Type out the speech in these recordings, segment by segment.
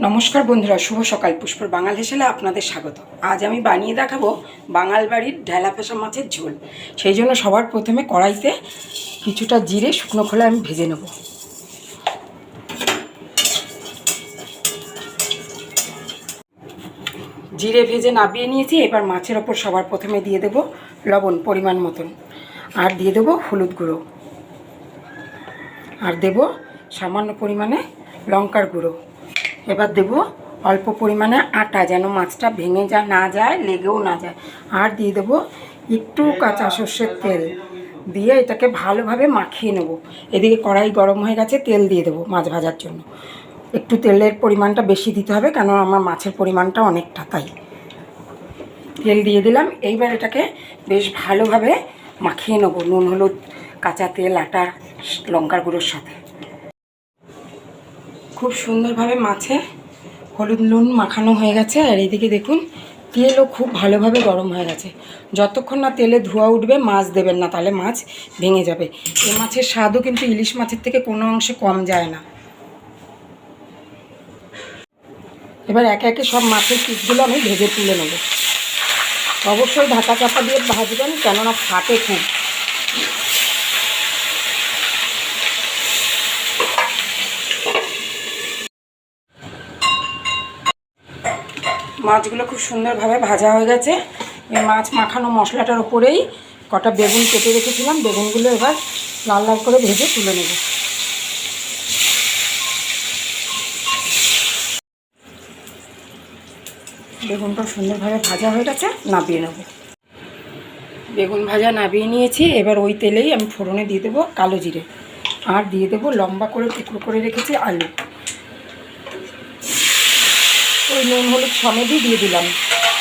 নমস্কার বন্ধুরা, শুভ সকাল। পুষ্পর বাঙাল হেসেলে আপনাদের স্বাগত। আজ আমি বানিয়ে দেখাবো বাঙাল বাড়ির ঢেলা ফেসা মাছের ঝোল। সেই জন্য সবার প্রথমে কড়াইতে কিছুটা জিরে শুকনো খোলা আমি ভেজে নেব। জিরে ভেজে নাবিয়ে নিয়েছি, এবার মাছের ওপর সবার প্রথমে দিয়ে দেব লবণ পরিমাণ মতন। আর দিয়ে দেবো হলুদ গুঁড়ো। আর দেব সামান্য পরিমাণে লঙ্কার গুঁড়ো। এবার দেব অল্প পরিমাণে আটা যেন মাছটা ভেঙে যা না যায়, লেগেও না যায়। আর দিয়ে দেব একটু কাঁচা সর্ষের তেল। দিয়ে এটাকে ভালোভাবে মাখিয়ে নেব। এদিকে কড়াই গরম হয়ে গেছে, তেল দিয়ে দেবো মাছ ভাজার জন্য। একটু তেলের পরিমাণটা বেশি দিতে হবে কেন আমার মাছের পরিমাণটা অনেকটা তাই। তেল দিয়ে দিলাম, এইবার এটাকে বেশ ভালোভাবে মাখিয়ে নেব। নুন, হলুদ, কাঁচা তেল, আটা, লঙ্কার গুঁড়োর সাথে। খুব সুন্দরভাবে মাছে হলুদ নুন মাখানো হয়ে গেছে, আর এইদিকে দেখুন, তেলও খুব ভালোভাবে গরম হয়ে গেছে। যতক্ষণ না তেলে ধোয়া উঠবে, মাছ দেবেন না, তাহলে মাছ ভেঙে যাবে। এ মাছের স্বাদও কিন্তু ইলিশ মাছের থেকে কোনো অংশে কম যায় না। এবার একে একে সব মাছের পিসগুলো আমি ভেজে তুলে নেব। অবশ্যই ঢাকা চাপা দিয়ে ভাজবেন, কেননা ফাটে খুব। মাছগুলো খুব সুন্দরভাবে ভাজা হয়ে গেছে। এই মাছ মাখানো মশলাটার উপরেই কটা বেগুন কেটে রেখেছিলাম। বেগুনগুলো এবার লাল লাল করে ভেজে তুলে নেব। বেগুনটা সুন্দরভাবে ভাজা হয়ে গেছে, নাবিয়ে নেব। বেগুন ভাজা নাবিয়ে নিয়েছি। এবার ওই তেলেই আমি ফোড়নে দিয়ে দেবো কালো জিরে। আর দিয়ে দেবো লম্বা করে টুকরো করে রেখেছি আলু। ওই নুন, হলুদ সমেতই দিয়ে দিলাম।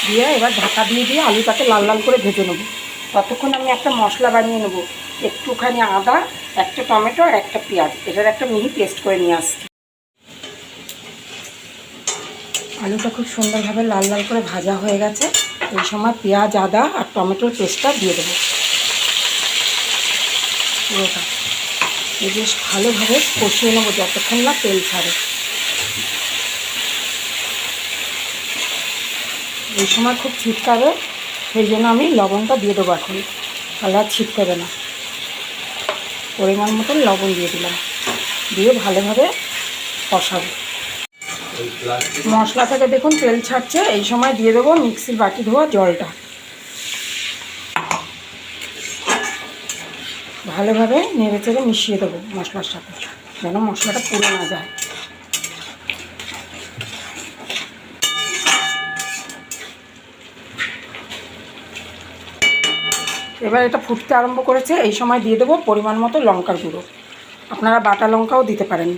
দিয়ে এবার ঢাকা দিয়ে দিয়ে আলুটাকে লাল লাল করে ভেজে নেব। ততক্ষণ আমি একটা মশলা বানিয়ে নেব। একটুখানি আদা, একটা টমেটো আর একটা পেঁয়াজ। এটার একটা মিহি পেস্ট করে নিয়ে আসছি। আলুটা খুব সুন্দরভাবে লাল লাল করে ভাজা হয়ে গেছে। এই সময় পেঁয়াজ, আদা আর টমেটোর পেস্টটা দিয়ে দেবো। পুরোটা। এই বেশ ভালোভাবে কষিয়ে নেব যতক্ষণ না তেল ছাড়ে। এই সময় খুব ছিটকাবে, সেই জন্য আমি লবণটা দিয়ে দেবো এখন। তাহলে আর ছিটকাবে না। পরিমাণ মতন লবণ দিয়ে দিলাম। দিয়ে ভালোভাবে কষাবো। মশলা থেকে দেখুন তেল ছাড়ছে। এই সময় দিয়ে দেবো মিক্সির বাটি ধোয়া জলটা। ভালোভাবে নেড়ে চেড়ে মিশিয়ে দেবো মশলার সাথে, যেন মশলাটা পুড়ে না যায়। এবার এটা ফুটতে আরম্ভ করেছে, এই সময় দিয়ে দেবো পরিমাণ মতো লঙ্কার গুঁড়ো। আপনারা বাটা লঙ্কাও দিতে পারেন,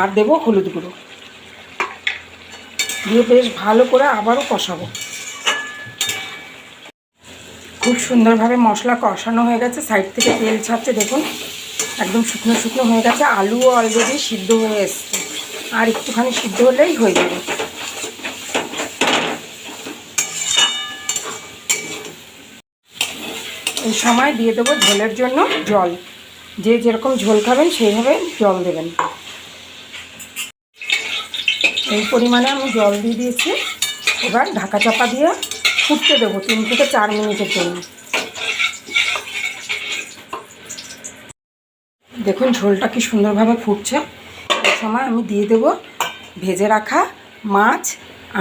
আর দেবো হলুদ গুঁড়ো। দিয়ে বেশ ভালো করে আবারও কষাবো। খুব সুন্দরভাবে মশলা কষানো হয়ে গেছে, সাইড থেকে তেল ছাড়ছে, দেখুন। একদম শুকনো শুকনো হয়ে গেছে, আলুও অলরেডি সিদ্ধ হয়ে এসছে। আর একটুখানি সিদ্ধ হলেই হয়ে যাবে। এই সময় দিয়ে দেবো ঝোলের জন্য জল। যে যেরকম ঝোল খাবেন, সেইভাবে জল দেবেন। এই পরিমাণে আমি জল দিয়ে দিয়েছি। এবার ঢাকা চাপা দিয়ে ফুটতে দেবো তিন থেকে চার মিনিটের জন্য। দেখুন ঝোলটা কি সুন্দরভাবে ফুটছে। এই সময় আমি দিয়ে দেবো ভেজে রাখা মাছ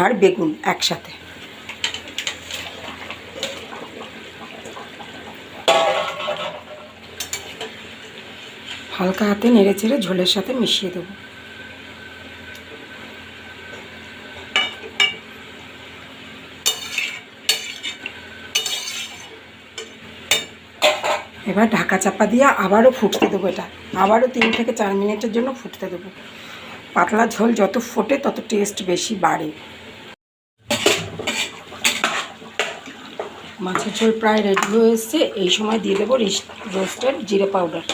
আর বেগুন একসাথে। হালকা হাতে নেড়ে চেড়ে ঝোলের সাথে মিশিয়ে দেবো। এবার ঢাকা চাপা দিয়ে আবারও ফুটতে দেবো এটা। আবারও তিন থেকে চার মিনিটের জন্য ফুটতে দেবো। পাতলা ঝোল যত ফোটে তত টেস্ট বেশি বাড়ে। মাছের ঝোল প্রায় রেডি হয়ে এসছে। এই সময় দিয়ে দেবো রোস্টেড জিরে পাউডার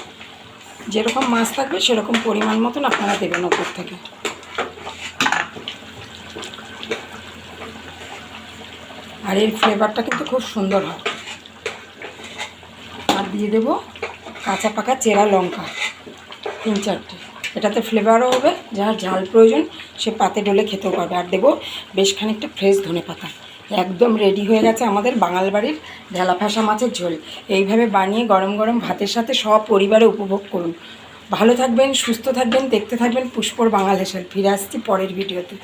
যেরকম মাছ থাকবে, সেরকম পরিমাণ মতন আপনারা দেবেন ওপর থেকে। আর এর ফ্লেভারটা কিন্তু খুব সুন্দর হয়। আর দিয়ে দেবো কাঁচা পাকা চেরা লঙ্কা, তিন চারটে। এটাতে ফ্লেভারও হবে, যার ঝাল প্রয়োজন, সে পাতে ডলে খেতেও পারবে। আর দেবো বেশ খানিকটা ফ্রেশ ধনে পাতা একদম রেডি হয়ে গেছে আমাদের বাঙাল বাড়ির ঢেলা ফাঁসা মাছের ঝোল। এইভাবে বানিয়ে গরম গরম ভাতের সাথে সব পরিবারে উপভোগ করুন। ভালো থাকবেন, সুস্থ থাকবেন, দেখতে থাকবেন পুষ্পর বাঙাল হেসেল ফিরে আসছি পরের ভিডিওতে।